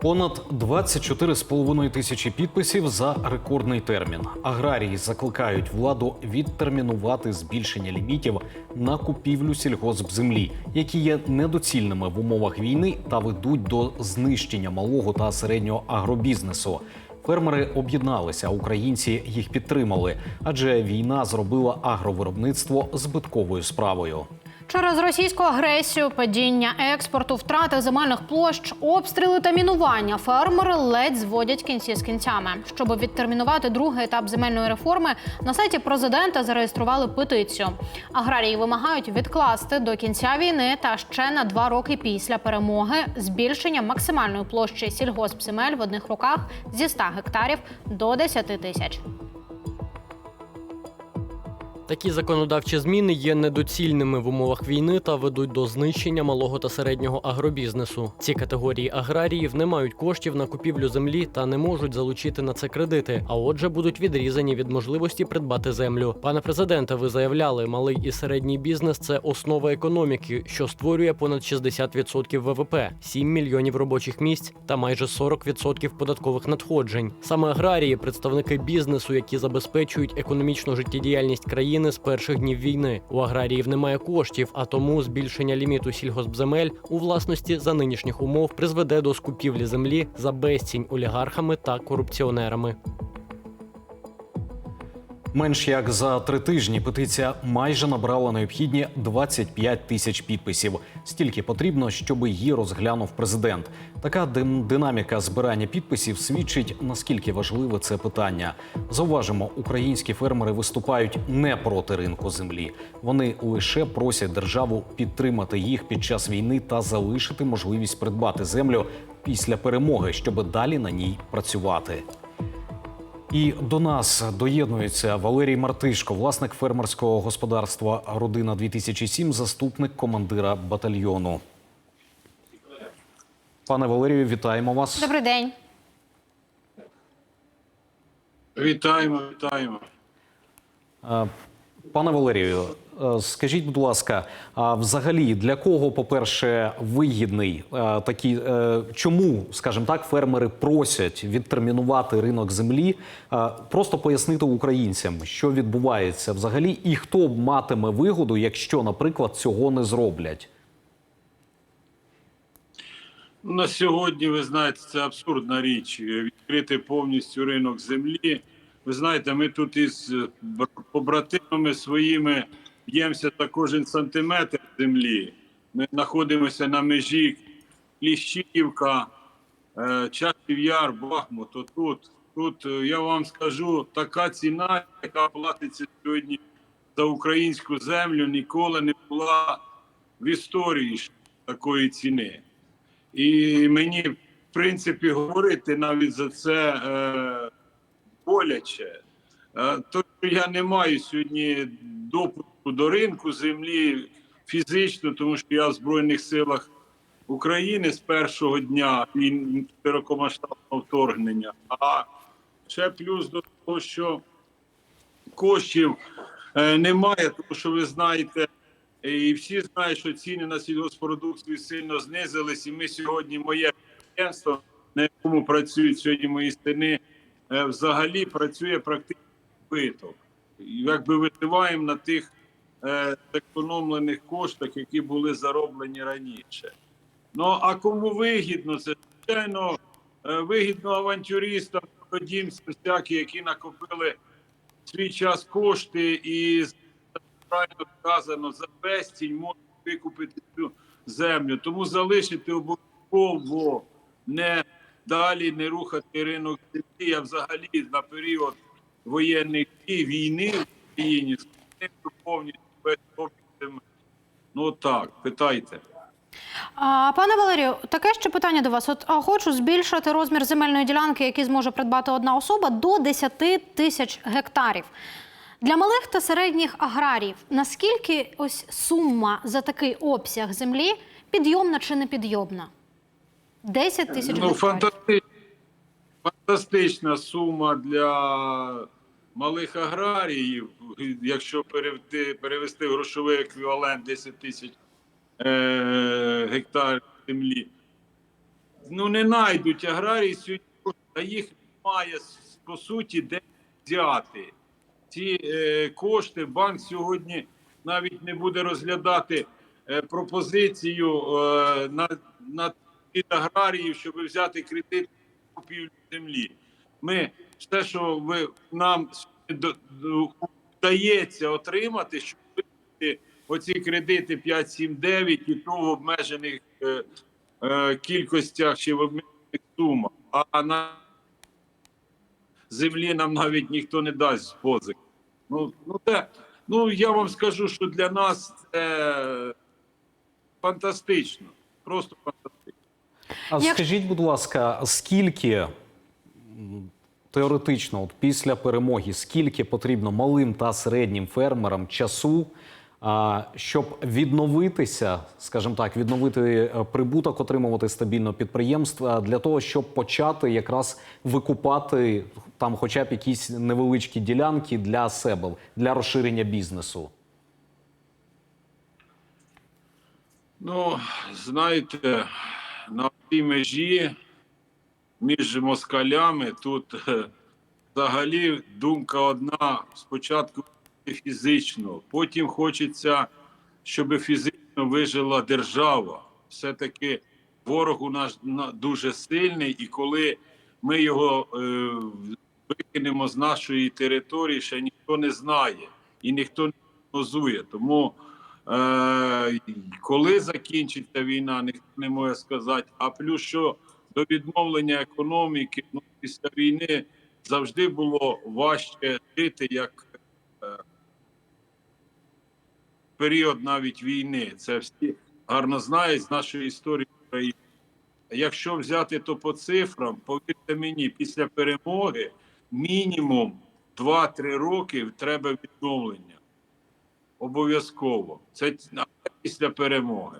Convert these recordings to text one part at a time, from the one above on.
Понад 24,5 тисячі підписів за рекордний термін. Аграрії закликають владу відтермінувати збільшення лімітів на купівлю сільгоспземлі, які є недоцільними в умовах війни та ведуть до знищення малого та середнього агробізнесу. Фермери об'єдналися, українці їх підтримали, адже війна зробила агровиробництво збитковою справою. Через російську агресію, падіння експорту, втрати земельних площ, обстріли та мінування фермери ледь зводять кінці з кінцями. Щоб відтермінувати другий етап земельної реформи, на сайті президента зареєстрували петицію. Аграрії вимагають відкласти до кінця війни та ще на два роки після перемоги збільшення максимальної площі сільгоспземель в одних руках зі 100 гектарів до 10 тисяч. Такі законодавчі зміни є недоцільними в умовах війни та ведуть до знищення малого та середнього агробізнесу. Ці категорії аграріїв не мають коштів на купівлю землі та не можуть залучити на це кредити, а отже, будуть відрізані від можливості придбати землю. Пане президенте, ви заявляли, малий і середній бізнес це основа економіки, що створює понад 60% ВВП, 7 мільйонів робочих місць та майже 40% податкових надходжень. Саме аграрії, представники бізнесу, які забезпечують економічну життєдіяльність країни з перших днів війни. У аграріїв немає коштів, а тому збільшення ліміту сільгоспземель у власності за нинішніх умов призведе до скупівлі землі за безцінь олігархами та корупціонерами. Менш як за три тижні петиція майже набрала необхідні 25 тисяч підписів. Стільки потрібно, щоб її розглянув президент. Така динаміка збирання підписів свідчить наскільки важливе це питання. Зауважимо, українські фермери виступають не проти ринку землі. Вони лише просять державу підтримати їх під час війни та залишити можливість придбати землю після перемоги, щоб далі на ній працювати. І до нас доєднується Валерій Мартишко, власник фермерського господарства Родина 2007 заступник командира батальйону. Пане Валерію, вітаємо вас. Добрий день. Вітаємо, вітаємо. Пане Валерію, е, скажіть, будь ласка, а взагалі для кого, по-перше, вигідний е, такий, е, чому, скажімо так, фермери просять відтермінувати ринок землі? Просто пояснити українцям, що відбувається взагалі, і хто матиме вигоду, якщо, наприклад, цього не зроблять. На сьогодні, ви знаєте, це абсурдна річ. Відкрити повністю ринок землі. Ви знаєте, ми тут із е, побратимами своїми б'ємося за кожен сантиметр землі. Ми знаходимося на межі Кліщівка, е, Часів Яр, Бахмут. Отут. Тут е, я вам скажу, така ціна, яка платиться сьогодні за українську землю, ніколи не була в історії такої ціни. І мені, в принципі, говорити навіть за це боляче. Е, то я не маю сьогодні допуску до ринку землі фізично, тому що я в Збройних силах України з першого дня війн- широкомасштабного вторгнення. А ще плюс до того, що коштів е, немає, тому що ви знаєте, і всі знають, що ціни на сільгоспродукцію сильно знизились, і ми сьогодні моє підприємство, на якому працюють сьогодні мої сини, взагалі працює практично збиток. Якби виживаємо на тих е, економлених коштах, які були зароблені раніше. Ну а кому вигідно, це звичайно е, вигідно авантюристам, ходімцям, всякі, які накопили свій час кошти і правильно сказано, за безцінь можна викупити цю землю. Тому залишити обов'язково не далі не рухати ринок землі, а взагалі на період воєнних дій, війни в Україні повністю без землі. Ну так, питайте. А, пане Валерію, таке ще питання до вас. От а, хочу збільшити розмір земельної ділянки, який зможе придбати одна особа, до 10 тисяч гектарів. Для малих та середніх аграріїв наскільки ось сума за такий обсяг землі підйомна чи не підйомна? 10 тисяч Ну, гектарів. фантасти... фантастична сума для малих аграріїв, якщо перевести, перевести в грошовий еквівалент 10 тисяч е, гектарів землі. ну не знайдуть аграрії сьогодні, а їх немає по суті де взяти. Ці е, кошти банк сьогодні навіть не буде розглядати е, пропозицію е, на, на від аграріїв, щоб взяти кредит купівлю землі. Ми все, що ви нам вдається отримати, щоб оці кредити 5, 7, 9 і то в обмежених е, е, кількостях чи в обмежених сумах. А на землі нам навіть ніхто не дасть з позик. Ну, ну, це, ну я вам скажу, що для нас це фантастично. Просто фантастично. А Як- скажіть, будь ласка, скільки теоретично, от після перемоги, скільки потрібно малим та середнім фермерам часу, а, щоб відновитися, скажімо так, відновити е, прибуток, отримувати стабільно підприємства для того, щоб почати якраз викупати там, хоча б якісь невеличкі ділянки для себе, для розширення бізнесу? Ну, знаєте, на цій межі між москалями тут е, взагалі думка одна: спочатку фізично, потім хочеться, щоб фізично вижила держава. Все-таки ворог у нас дуже сильний, і коли ми його е, викинемо з нашої території, ще ніхто не знає і ніхто не прогнозує. Тому коли закінчиться війна, ніхто не може сказати. А плюс що до відновлення економіки ну, після війни завжди було важче жити як е, період навіть війни. Це всі гарно знають з нашої історії України. Якщо взяти то по цифрам, повірте мені, після перемоги мінімум 2-3 роки треба відновлення. Обов'язково. Це після перемоги.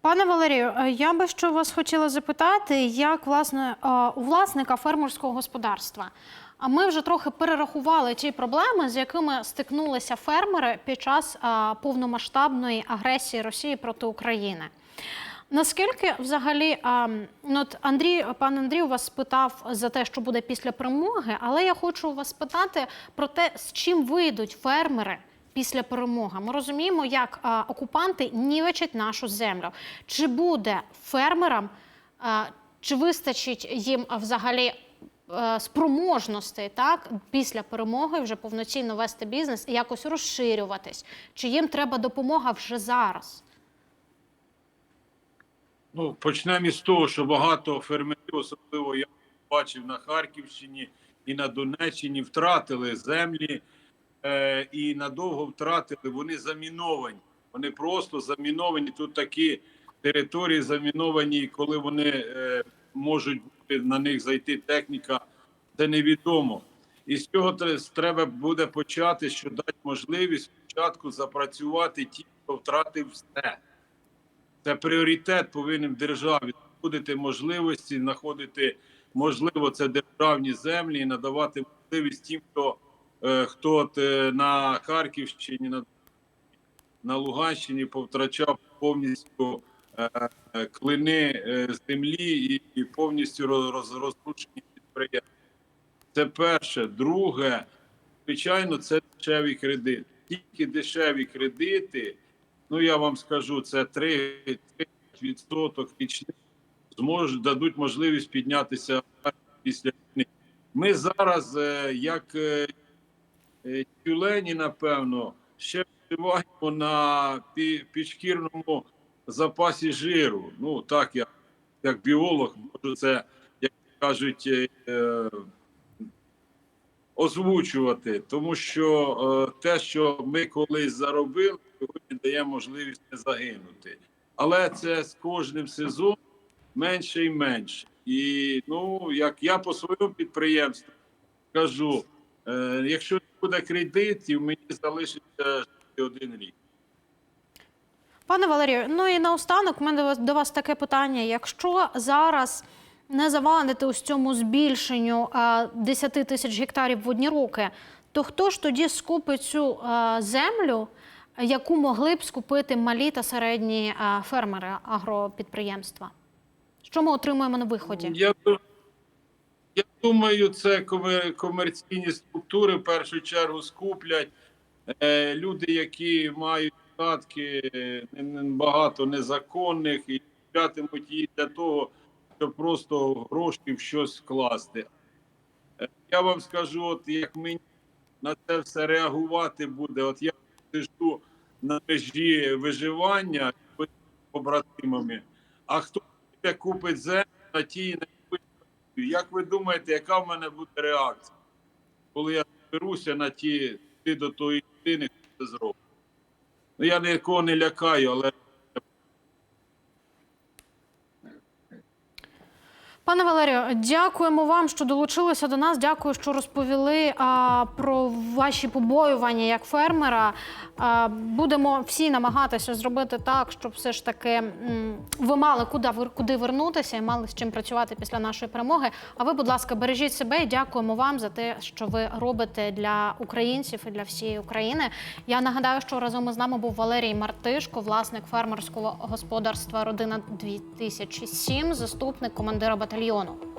Пане Валерію, е, я би що вас хотіла запитати, як власне е, у власника фермерського господарства. А ми вже трохи перерахували ті проблеми, з якими стикнулися фермери під час е, повномасштабної агресії Росії проти України. Наскільки взагалі ну, от Андрій, пан Андрій вас спитав за те, що буде після перемоги, але я хочу вас спитати про те, з чим вийдуть фермери після перемоги. Ми розуміємо, як а, окупанти нівечать нашу землю. Чи буде фермерам, а, чи вистачить їм взагалі е, спроможностей так після перемоги вже повноцінно вести бізнес і якось розширюватись? Чи їм треба допомога вже зараз? Ну, почнемо із того, що багато фермерів, особливо я бачив на Харківщині і на Донеччині, втратили землі е, і надовго втратили. Вони заміновані. Вони просто заміновані. Тут такі території заміновані, коли вони е, можуть бути на них зайти техніка, це невідомо. І з цього тре- треба буде почати, що дати можливість спочатку запрацювати ті, хто втратив все. Це пріоритет повинен державі знаходити можливості, знаходити можливо це державні землі і надавати можливість тим, хто е, хто е, на Харківщині, на, на Луганщині повтрачав повністю е, клини землі і, повністю роз, роз, розрушені підприємства. Це перше. Друге, звичайно, це дешеві кредити. Тільки дешеві кредити ну я вам скажу, це 3 відсоток річних зможуть дадуть можливість піднятися після війни. Ми зараз, е, як е, е, тюлені, напевно, ще вживаємо на підшкірному запасі жиру. Ну так я як біолог можу це, як кажуть, е, е, озвучувати, тому що е, те, що ми колись заробили, сьогодні дає можливість не загинути. Але це з кожним сезоном менше і менше. І ну, як я по своєму підприємству кажу, е, якщо не буде кредитів, мені залишиться один рік. Пане Валерію, ну і наостанок у мене до вас- таке питання: якщо зараз не завадити ось цьому збільшенню е, 10 тисяч гектарів в одні роки, то хто ж тоді скупить цю е, землю, яку могли б скупити малі та середні е, фермери агропідприємства? Що ми отримуємо на виході? Я, я думаю, це комерційні структури в першу чергу скуплять. Е, люди, які мають статки е, багато незаконних, і куплятимуть їх для того, щоб просто гроші в щось вкласти. Я вам скажу, от як мені на це все реагувати буде, от я сижу на межі виживання побратимами, а хто купить землю на тій на як ви думаєте, яка в мене буде реакція, коли я зберуся на ті ти до тої людини, хто це зробить? Ну я нікого не лякаю, але Пане Валерію, дякуємо вам, що долучилися до нас. Дякую, що розповіли а, про ваші побоювання як фермера. А, будемо всі намагатися зробити так, щоб все ж таки м, ви мали куди, куди вернутися і мали з чим працювати після нашої перемоги. А ви, будь ласка, бережіть себе і дякуємо вам за те, що ви робите для українців і для всієї України. Я нагадаю, що разом із нами був Валерій Мартишко, власник фермерського господарства Родина 2007, заступник командира батальйону. リオーノ